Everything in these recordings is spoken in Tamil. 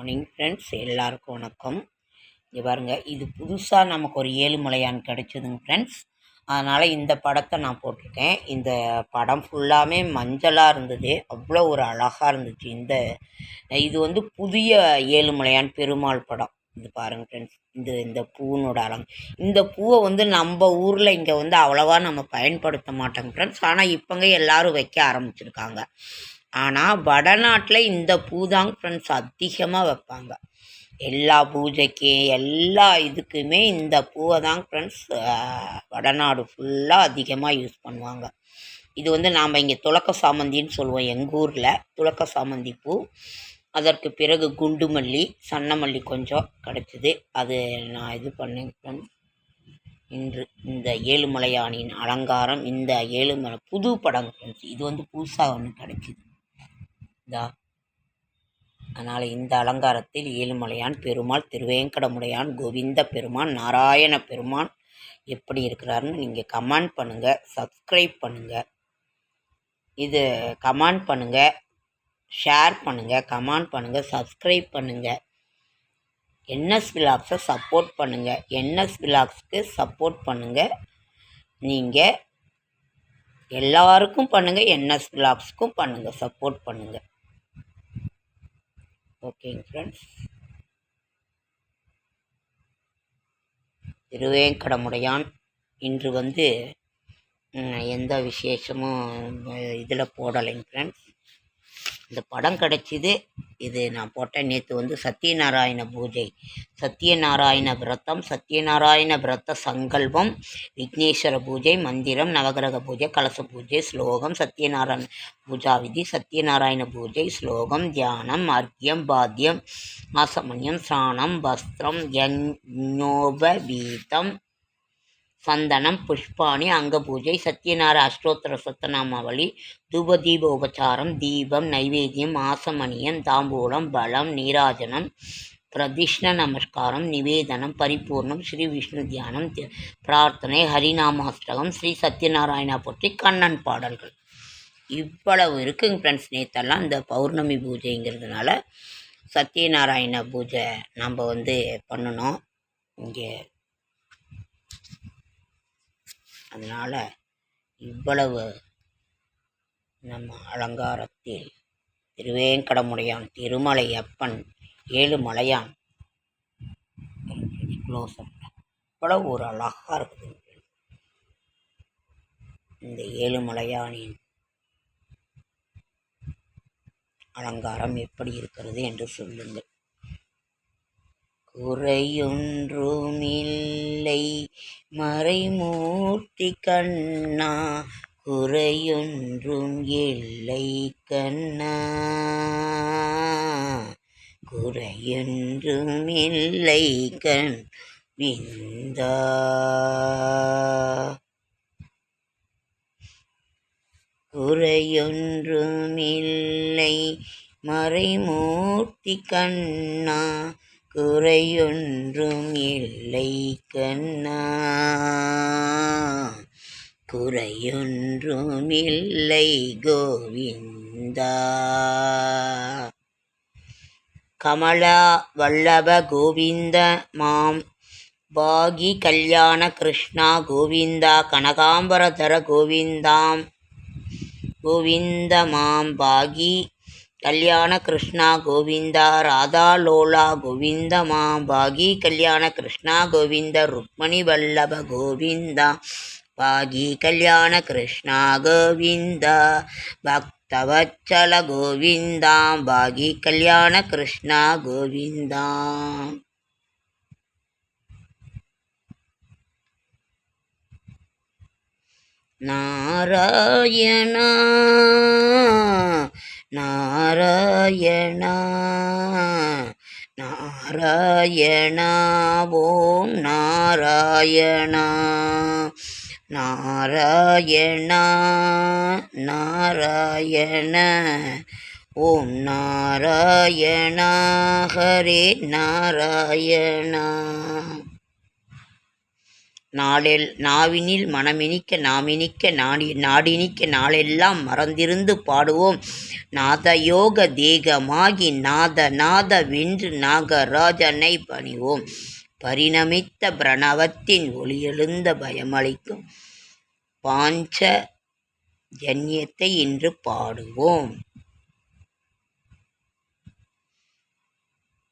மார்னிங் ஃப்ரெண்ட்ஸ் எல்லாருக்கும் வணக்கம். இங்கே பாருங்கள் இது புதுசாக நமக்கு ஒரு ஏழுமலையான் கிடச்சிதுங்க ஃப்ரெண்ட்ஸ் அதனால் இந்த படத்தை நான் போட்டிருக்கேன். இந்த படம் ஃபுல்லாமே மஞ்சளாக இருந்தது. அவ்வளோ ஒரு அழகாக இருந்துச்சு. இந்த இது வந்து புதிய ஏழுமலையான் பெருமாள் படம். இது பாருங்க ஃப்ரெண்ட்ஸ் இந்த இந்த பூனோட அலங் இந்த பூவை வந்து நம்ம ஊரில் இங்கே வந்து அவ்வளோவா நம்ம பயன்படுத்த மாட்டோங்க ஃப்ரெண்ட்ஸ் ஆனால் இப்போங்க எல்லாரும் வைக்க ஆரம்பிச்சிருக்காங்க. ஆனால் வடநாட்டில் இந்த பூ தாங்க ஃப்ரெண்ட்ஸ் அதிகமாக வைப்பாங்க. எல்லா பூஜைக்கு எல்லா இதுக்குமே இந்த பூவை தாங்க ஃப்ரெண்ட்ஸ் வடநாடு ஃபுல்லாக அதிகமாக யூஸ் பண்ணுவாங்க. இது வந்து நாம் இங்கே துளக்க சாமந்தின்னு சொல்லுவோம் எங்கள் ஊரில் துளக்க சாமந்தி பூ. அதற்கு பிறகு குண்டு மல்லி சன்னமல்லி கொஞ்சம் கிடச்சிது. அது நான் இது பண்ணேன் ஃப்ரெண்ட்ஸ் இன்று இந்த ஏழுமலையானின் அலங்காரம் இந்த ஏழுமலை புது படம் ஃப்ரெண்ட்ஸ் இது வந்து புதுசாக ஒன்று கிடச்சிது. இதா அதனால் இந்த அலங்காரத்தில் ஏழுமலையான் பெருமாள் திருவேங்கடமுடையான் கோவிந்த பெருமான் நாராயண பெருமான் எப்படி இருக்கிறாருன்னு நீங்கள் கமெண்ட் பண்ணுங்கள் சப்ஸ்கிரைப் பண்ணுங்கள் இது கமெண்ட் பண்ணுங்கள் ஷேர் பண்ணுங்கள் கமெண்ட் பண்ணுங்கள் சப்ஸ்கிரைப் பண்ணுங்கள் என்எஸ் விலாக்ஸை சப்போர்ட் பண்ணுங்கள் என்எஸ் விலாக்ஸ்க்கு சப்போர்ட் பண்ணுங்கள் நீங்கள் எல்லாருக்கும் பண்ணுங்கள் என்எஸ் விலாக்ஸ்க்கும் பண்ணுங்கள் சப்போர்ட் பண்ணுங்கள் ஓகேங்க ஃப்ரெண்ட்ஸ் திருவேங்கடமுடையான் இன்று வந்து எந்த விசேஷமும் இதில் போடலைங்க ஃப்ரெண்ட்ஸ் இந்த படம் கிடச்சிது. இது நான் போட்டேன். நேற்று வந்து சத்யநாராயண பூஜை. சத்யநாராயண விரதம் சத்யநாராயண விரத சங்கல்பம் விக்னேஸ்வர பூஜை மந்திரம் நவகிரக பூஜை கலச பூஜை ஸ்லோகம் சத்யநாராயண பூஜா விதி சத்யநாராயண பூஜை ஸ்லோகம் தியானம் அர்க்கியம் பாத்தியம் ஆசமன்யம் ஸ்நானம் வஸ்திரம் யஞோபவீதம் சந்தனம் புஷ்பாணி அங்க பூஜை சத்யநார அஷ்டோத்தர சத்தநாமாவளி தூபதீப உபச்சாரம் தீபம் நைவேத்தியம் ஆசமணியம் தாம்பூலம் பலம் நீராஜனம் பிரதிஷ்ண நமஸ்காரம் நிவேதனம் பரிபூர்ணம் ஸ்ரீ விஷ்ணு தியானம் பிரார்த்தனை ஹரிநாமாஷ்டகம் ஸ்ரீ சத்யநாராயணா போற்றி கண்ணன் பாடல்கள். இவ்வளவு இருக்குங்க ஃப்ரெண்ட்ஸ் நேத்தெல்லாம் இந்த பௌர்ணமி பூஜைங்கிறதுனால சத்யநாராயண பூஜை நம்ம வந்து பண்ணணும். இங்கே அதனால் இவ்வளவு நம்ம அலங்காரத்தில் திருவேங்கடமுடையான் திருமலை அப்பன் ஏழுமலையான் க்ளோஸ் இவ்வளவு ஒரு அழகாக இருக்குது. இந்த ஏழுமலையானின் அலங்காரம் எப்படி இருக்கிறது என்று சொல்லுங்கள். குறையொன்றுமில்லை. மறைமூர்த்தி கண்ணா குறையொன்றும் இல்லை கண்ணா. குறையொன்றும் இல்லை கண் விந்தா. குறையொன்றுமில்லை. மறைமூர்த்தி கண்ணா குறையொன்றும் இல்லை கண்ணா. குறையொன்றும் இல்லை கோவிந்தா. கமலா வல்லப கோவிந்த மாம். பாகி கல்யாண கிருஷ்ணா கோவிந்தா. கனகாம்பரதர கோவிந்தாம். கோவிந்த மாம் பாகி கல்யாண கிருஷ்ணா கோவிந்தா ராதா லோலா கோவிந்த பாகி கல்யாண கிருஷ்ணா கோவிந்த ருக்மணி வல்லப கோவிந்தா பாகி கல்யாண கிருஷ்ணா கோவிந்தா பக்தவச்சல கோவிந்தா பாகி கல்யாண கிருஷ்ணா கோவிந்தா. நாராயணா நாராயணா நாராயணா ஓம் நாராயணா நாராயணா நாராயண ஓம் நாராயணா ஹரே நாராயணா. நாளெல் நாவினில் மனமினிக்க நாமினிக்க நாடி நாடினிக்க நாளெல்லாம் மறந்திருந்து பாடுவோம். நாதயோக தேகமாகி நாத நாத வென்று நாகராஜனை பணிவோம். பரிணமித்த பிரணவத்தின் ஒளியெழுந்த பயமளிக்கும். பாஞ்ச ஜன்யத்தை இன்று பாடுவோம்.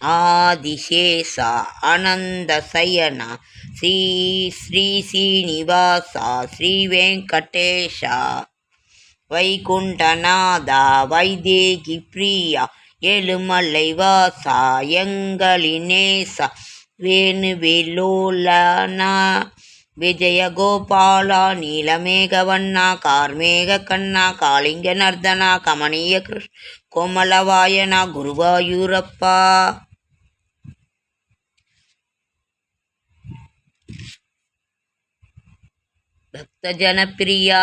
ஆதிசேஷா அனந்த சயனா ஸ்ரீ ஸ்ரீ ஸ்ரீனிவாசா ஸ்ரீ வெங்கடேஷா. வைகுண்டநாதா வைதேகி பிரியா எழுமலை வாசா எங்களினேசா. வேணுவேலோலனா விஜயகோபாலா நீலமேகவண்ணா கார்மேக கண்ணா காளிங்க நர்தனா கமனீய கிருஷ் கோமலவாயனா குருவாயூரப்பா. பக்தஜனப்பிரியா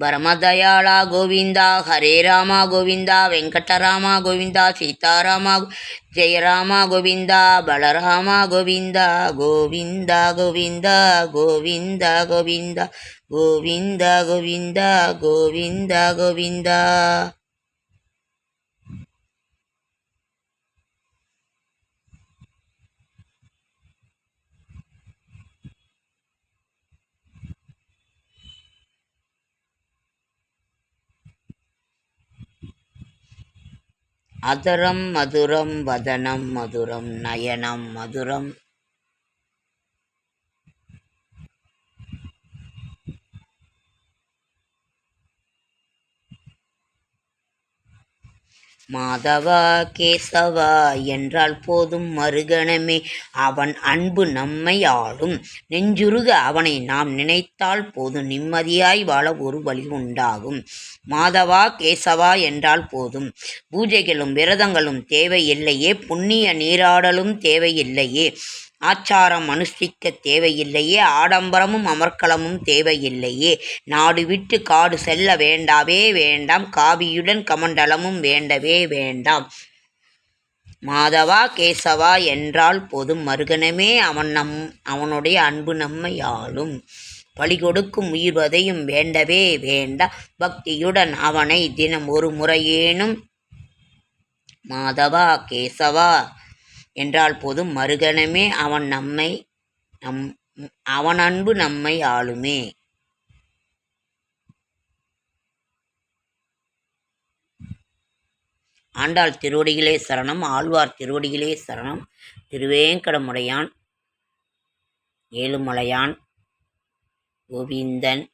பரமதயாளா கோவிந்தா ஹரே ராமா கோவிந்தா வெங்கடராமா கோவிந்தா சீதாராமா ஜெயராமா கோவிந்தா பலராமா கோவிந்தா கோவிந்தா கோவிந்தா கோவிந்தா கோவிந்தா கோவிந்தா கோவிந்தா கோவிந்தா கோவிந்தா அதரம் மதுரம் வதனம் மதுரம் நயனம் மதுரம் மாதவா கேசவா என்றால் போதும் மறுகணமே. அவன் அன்பு நம்மை ஆளும். நெஞ்சுருக அவனை நாம் நினைத்தால் போதும் நிம்மதியாய் வாழ ஒரு வழி உண்டாகும். மாதவா கேசவா என்றால் போதும். பூஜைகளும் விரதங்களும் தேவையில்லையே. புண்ணிய நீராடலும் தேவையில்லையே. ஆச்சாரம் அனுஷ்டிக்க தேவையில்லையே ஆடம்பரமும் அமர்க்களமும் தேவையில்லையே. நாடு விட்டு காடு செல்ல வேண்டாவே வேண்டாம் காவியுடன் கமண்டலமும் வேண்டவே வேண்டாம். மாதவா கேசவா என்றால் போதும் மருகனமே அவன் நம் அவனுடைய அன்பு நம்மை ஆளும் பழி கொடுக்கும் உயிர்வதையும் வேண்டவே வேண்டா பக்தியுடன் அவனை தினம் ஒரு முறையேனும். மாதவா கேசவா என்றால் போதும் மறுகணமே அவன் நம்மை நம் அவன் அன்பு நம்மை ஆளுமே. ஆண்டாள் திருவடிகளே சரணம் ஆழ்வார் திருவடிகளே சரணம் திருவேங்கடமுடையான் ஏழுமலையான் கோவிந்தன்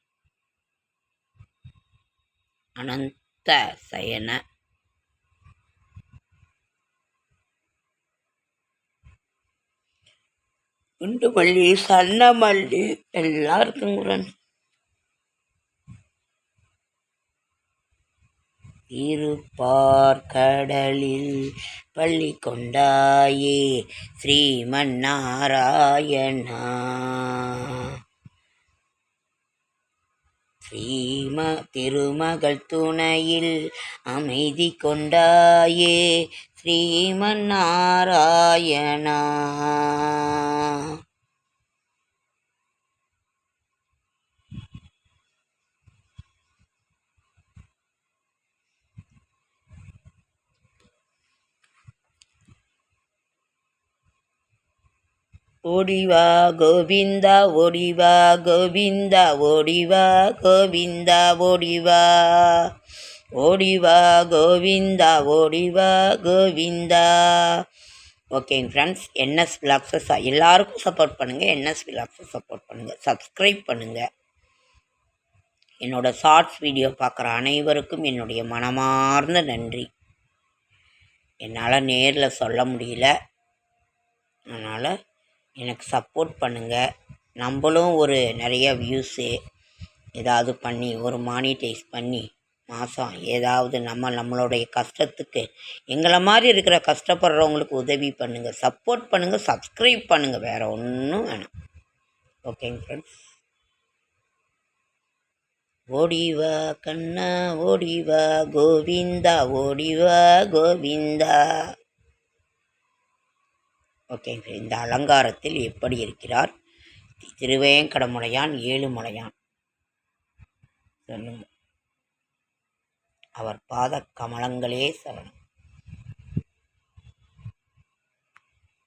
அனந்த சயன குண்டு மல்லி சன்ன மல்லி எல்லாம் இருக்குங்க இருப்பார் கடலில் பள்ளி கொண்டாயே ஸ்ரீமன்னாராயணா ஸ்ரீம திருமகள் துணையில் அமைதி கொண்டாயே ஸ்ரீமன்னாராயணா. ஓடிவா கோவிந்தா ஓடிவா கோவிந்தா ஓடிவா கோவிந்தா ஓடிவா ஓடிவா கோவிந்தா ஓடிவா கோவிந்தா. ஓகேங்க ஃப்ரெண்ட்ஸ் என்எஸ் விலாக்ஸை எல்லாருக்கும் சப்போர்ட் பண்ணுங்கள் என்எஸ் விலாக்ஸை சப்போர்ட் பண்ணுங்கள் சப்ஸ்கிரைப் பண்ணுங்கள் என்னோடய ஷார்ட்ஸ் வீடியோ பார்க்குற அனைவருக்கும் என்னுடைய மனமார்ந்த நன்றி. என்னால் நேரில் சொல்ல முடியல. அதனால் எனக்கு சப்போர்ட் பண்ணுங்கள் நம்மளும் ஒரு நிறைய வியூஸு ஏதாவது பண்ணி ஒரு மானிட்டைஸ் பண்ணி மாதம் ஏதாவது நம்ம நம்மளுடைய கஷ்டத்துக்கு எங்களை மாதிரி இருக்கிற கஷ்டப்படுறவங்களுக்கு உதவி பண்ணுங்கள் சப்போர்ட் பண்ணுங்கள் சப்ஸ்கிரைப் பண்ணுங்கள் வேறு ஒன்றும் வேணாம். ஓகேங்க ஃப்ரெண்ட்ஸ் ஓடிவா கண்ணா ஓடிவா கோவிந்தா ஓடிவா கோவிந்தா. ஓகே இந்த அலங்காரத்தில் எப்படி இருக்கிறார்? திருவேங்கடமுடையான் ஏழுமலையான். சொல்லுங்கள் அவர் பாத கமலங்களே சரணம்.